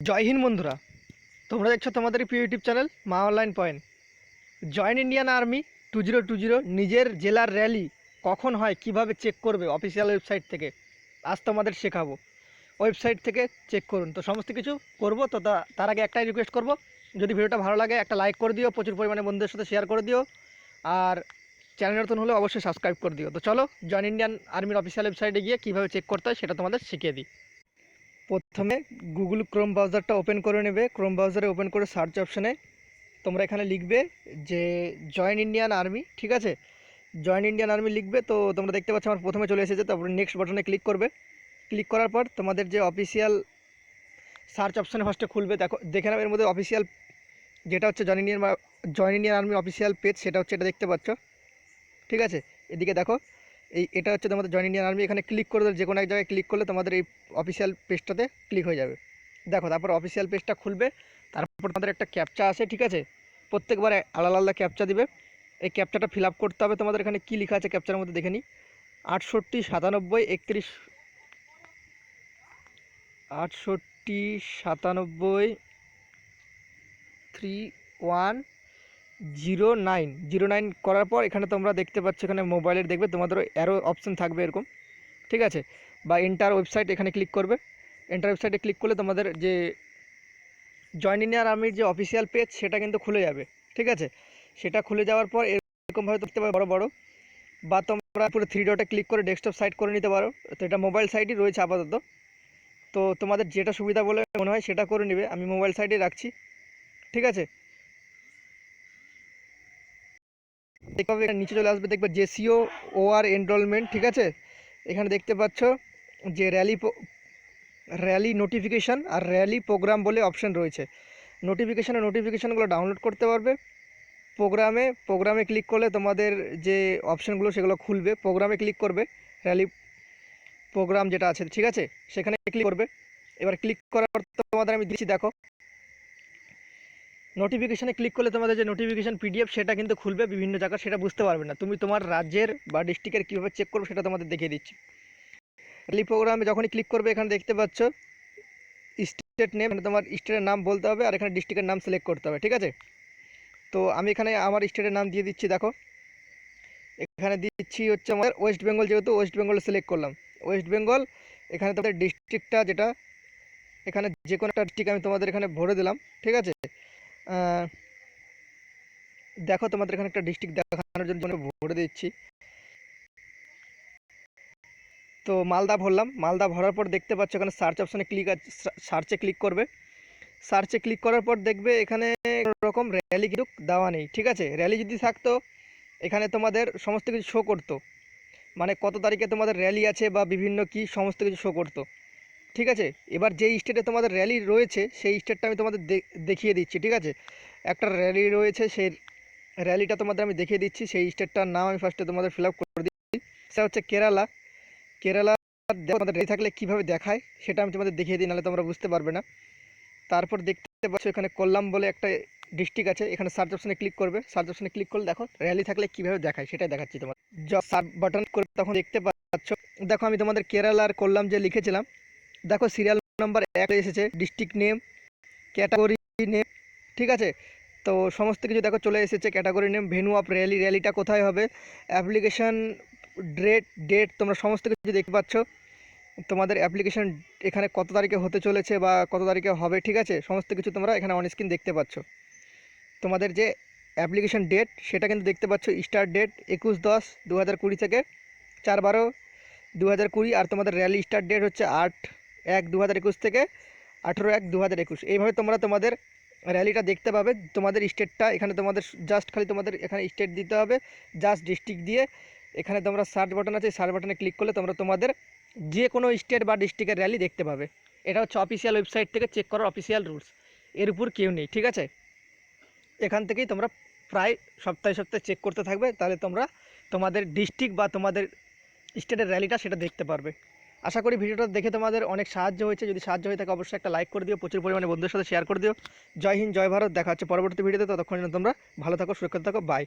জয় হিন্দ বন্ধুরা, তোমরা দেখছ তোমাদের প্রিয় YouTube channel Maa online point. Join Indian army two zero two zero, নিজের জেলার র্যালি কখন হয়, কীভাবে চেক করবে অফিসিয়াল ওয়েবসাইট থেকে, আজ তোমাদের শেখাবো। ওয়েবসাইট থেকে চেক করুন। তো সমস্ত কিছু করব, তো তার আগে একটাই রিকোয়েস্ট করব, যদি ভিডিওটা ভালো লাগে একটা লাইক করে দিও, প্রচুর পরিমাণে বন্ধুদের সাথে শেয়ার করে দিও, আর চ্যানেল নতুন হলে অবশ্যই সাবস্ক্রাইব করে দিও। তো চলো, জয়েন ইন্ডিয়ান আর্মির অফিসিয়াল ওয়েবসাইটে গিয়ে কীভাবে চেক করতে হয় সেটা তোমাদের শিখিয়ে দিই। প্রথমে গুগল ক্রোম ব্রাউজারটা ওপেন করে নেবে। ক্রোম ব্রাউজারে ওপেন করে সার্চ অপশানে তোমরা এখানে লিখবে যে জয়েন ইন্ডিয়ান আর্মি ঠিক আছে? জয়েন ইন্ডিয়ান আর্মি লিখবে, তো তোমরা দেখতে পাচ্ছ আমার প্রথমে চলে এসেছে, তারপরে নেক্সট বাটনে ক্লিক করবে। ক্লিক করার পর তোমাদের যে অফিসিয়াল সার্চ অপশানে ফার্স্টে খুলবে, দেখো, দেখে নাও এর মধ্যে অফিসিয়াল যেটা হচ্ছে join Indian join Indian army official page সেটা হচ্ছে এটা দেখতে পাচ্ছ। ঠিক আছে? এদিকে দেখো এই, এটা হচ্ছে তোমাদের জয়েন ইন্ডিয়ান আর্মি এখানে ক্লিক করে যে কোনো এক জায়গায় ক্লিক করলে তোমাদের এই অফিসিয়াল পেজটাতে ক্লিক হয়ে যাবে। দেখো, তারপর অফিসিয়াল পেজটা খুলবে, তারপর তোমাদের একটা ক্যাপচা আছে, ঠিক আছে? প্রত্যেকবার আলাদা আলাদা ক্যাপচা দিবে। এই ক্যাপচাটা ফিল করতে হবে তোমাদের, এখানে কী লেখা আছে ক্যাপচার মধ্যে দেখে নিই। আটষট্টি, সাতানব্বই, একত্রিশ, আটষট্টি, সাতানব্বই three one zero nine zero nine করার পর এখানে তোমরা দেখতে পাচ্ছ, এখানে মোবাইলের দেখবে তোমাদেরও অ্যারো অপশন থাকবে এরকম, ঠিক আছে? বা এন্টার ওয়েবসাইট এখানে ক্লিক করবে। এন্টার ওয়েবসাইটে ক্লিক করলে তোমাদের যে জয়েন ইন্ডিয়ান আর্মির যে অফিসিয়াল পেজ সেটা কিন্তু খুলে যাবে, ঠিক আছে? সেটা খুলে যাওয়ার পর এরকমভাবে দেখতে পাবে, বড় বড়। বা তোমরা পুরো থ্রি ডটে ক্লিক করে ডেস্কটপ সাইট করে নিতে পারো। তো এটা মোবাইল সাইটই রয়েছে আপাতত। তো তোমাদের যেটা সুবিধা বলে মনে হয় সেটা করে নেবে। আমি মোবাইল সাইটে রাখছি, ঠিক আছে? দেখতে নিচে চলে আসবে, দেখবে জেসিও ওআর এনরোলমেন্ট ঠিক আছে? এখানে দেখতে পাচ্ছ যে র্যালি র্যালি নোটিফিকেশান আর র্যালি প্রোগ্রাম বলে অপশান রয়েছে। নোটিফিকেশানে নোটিফিকেশানগুলো ডাউনলোড করতে পারবে। প্রোগ্রামে প্রোগ্রামে ক্লিক করলে তোমাদের যে অপশানগুলো সেগুলো খুলবে। প্রোগ্রামে ক্লিক করবে র্যালি প্রোগ্রাম যেটা আছে, ঠিক আছে? সেখানে ক্লিক করবে। এবার ক্লিক করার পর তোমাদের আমি দিচ্ছি, দেখো। নোটিফিকেশানে ক্লিক করলে তোমাদের যে নোটিফিকেশান পিডিএফ সেটা কিন্তু খুলবে বিভিন্ন জায়গায়, সেটা বুঝতে পারবে না। তুমি তোমার রাজ্যের বা ডিস্ট্রিক্টের কীভাবে চেক করবে সেটা তোমাদের দেখিয়ে দিচ্ছি। র্যালি প্রোগ্রামে যখনই ক্লিক করবে, এখানে দেখতে পাচ্ছ স্টেট নেম মানে তোমার স্টেটের নাম বলতে হবে, আর এখানে ডিস্ট্রিক্টের নাম সিলেক্ট করতে হবে, ঠিক আছে? তো আমি এখানে আমার স্টেটের নাম দিয়ে দিচ্ছি, দেখো। এখানে দিচ্ছি হচ্ছে আমার ওয়েস্ট বেঙ্গল যেহেতু ওয়েস্ট বেঙ্গল সিলেক্ট করলাম। ওয়েস্ট বেঙ্গল এখানে তোমাদের ডিস্ট্রিক্টটা যেটা, এখানে যে কোনো একটা ডিস্ট্রিক্ট আমি তোমাদের এখানে ভরে দিলাম, ঠিক আছে? দেখো তোমাদের এখানে একটা ডিস্ট্রিক্ট দেখানোর জন্য ভরে দিচ্ছি। তো মালদা ভরলাম। মালদা ভরার পর দেখতে পাচ্ছ এখানে সার্চ অপশানে ক্লিক সার্চে ক্লিক করবে। সার্চে ক্লিক করার পর দেখবে এখানে রকম র্যালি কিন্তু দেওয়া নেই, ঠিক আছে? র্যালি যদি থাকতো, এখানে তোমাদের সমস্ত কিছু শো করতো। মানে কত তারিখে তোমাদের র্যালি আছে বা বিভিন্ন কি সমস্ত কিছু শো করতো। ঠিক আছে? এবার যেই স্টেটে তোমাদের র্যালি রয়েছে, সেই স্টেটটা আমি তোমাদের দেখিয়ে দিচ্ছি, ঠিক আছে? একটা র্যালি রয়েছে, সেই র্যালিটা তোমাদের আমি দেখিয়ে দিচ্ছি, সেই স্টেটটার নাম আমি ফার্স্টে তোমাদের ফিল করে দিচ্ছি। সেটা হচ্ছে কেরালা। কেরালা তোমাদের র্যালি থাকলে কীভাবে দেখায়, সেটা আমি তোমাদের দেখিয়ে দিই, নাহলে তোমরা বুঝতে পারবে না। তারপর দেখতে পাচ্ছ এখানে কল্লাম বলে একটা ডিস্ট্রিক্ট আছে, এখানে সার্চ অপশানে ক্লিক করবে। সার্চ অপশানে ক্লিক করলে দেখো র্যালি থাকলে কীভাবে দেখায়, সেটাই দেখাচ্ছি তোমার জব সার্চ বাটন করে তখন দেখতে পাচ্ছ, দেখো আমি তোমাদের কেরালা আর কল্লাম যে লিখেছিলাম দেখো সিরিয়াল নাম্বার এক এসেছে ডিস্ট্রিক্ট নেম ক্যাটাগরি নেম ঠিক আছে? তো সমস্ত কিছু দেখো চলে এসেছে category name venue of rally র্যালিটা কোথায় হবে অ্যাপ্লিকেশন ডেট ডেট তোমরা সমস্ত কিছু দেখতে পাচ্ছ, তোমাদের অ্যাপ্লিকেশন এখানে কত তারিখে হতে চলেছে বা কত তারিখে হবে, ঠিক আছে? সমস্ত কিছু তোমরা এখানে অন স্ক্রিন দেখতে পাচ্ছ। তোমাদের যে অ্যাপ্লিকেশন ডেট সেটা কিন্তু দেখতে পাচ্ছ স্টার্ট ডেট একুশ দশ দু থেকে চার বারো দু আর তোমাদের র্যালি স্টার্ট ডেট হচ্ছে আট এক দু হাজার একুশ থেকে আঠেরো এক দু হাজার একুশ। এইভাবে তোমরা তোমাদের র্যালিটা দেখতে পাবে। তোমাদের স্টেটটা এখানে তোমাদের জাস্ট খালি তোমাদের এখানে স্টেট দিতে হবে। জাস্ট ডিস্ট্রিক্ট দিয়ে এখানে তোমরা সার্চ বাটন আছে সার্চ বাটনে ক্লিক করলে তোমরা তোমাদের যে কোনো স্টেট বা ডিস্ট্রিক্টের র্যালি দেখতে পাবে। এটা হচ্ছে অফিসিয়াল ওয়েবসাইট থেকে চেক করার অফিসিয়াল রুলস এর উপর কেউ নেই, ঠিক আছে? এখান থেকেই তোমরা প্রায় সপ্তাহে সপ্তাহে চেক করতে থাকবে। তাহলে তোমরা তোমাদের ডিস্ট্রিক্ট বা তোমাদের স্টেটের র্যালিটা সেটা দেখতে পারবে। আশা করি ভিডিওটা দেখে তোমাদের অনেক সাহায্য হয়েছে। যদি সাহায্য হয়ে থাকে, অবশ্যই একটা লাইক করে দিও, প্রচুর পরিমাণে বন্ধুদের সাথে শেয়ার করে দিও। জয় হিন্দ, জয় ভারত, দেখা হচ্ছে পরবর্তী ভিডিওতে। ততক্ষণ তোমরা ভালো থাকো, সুরক্ষিত থাকো বাই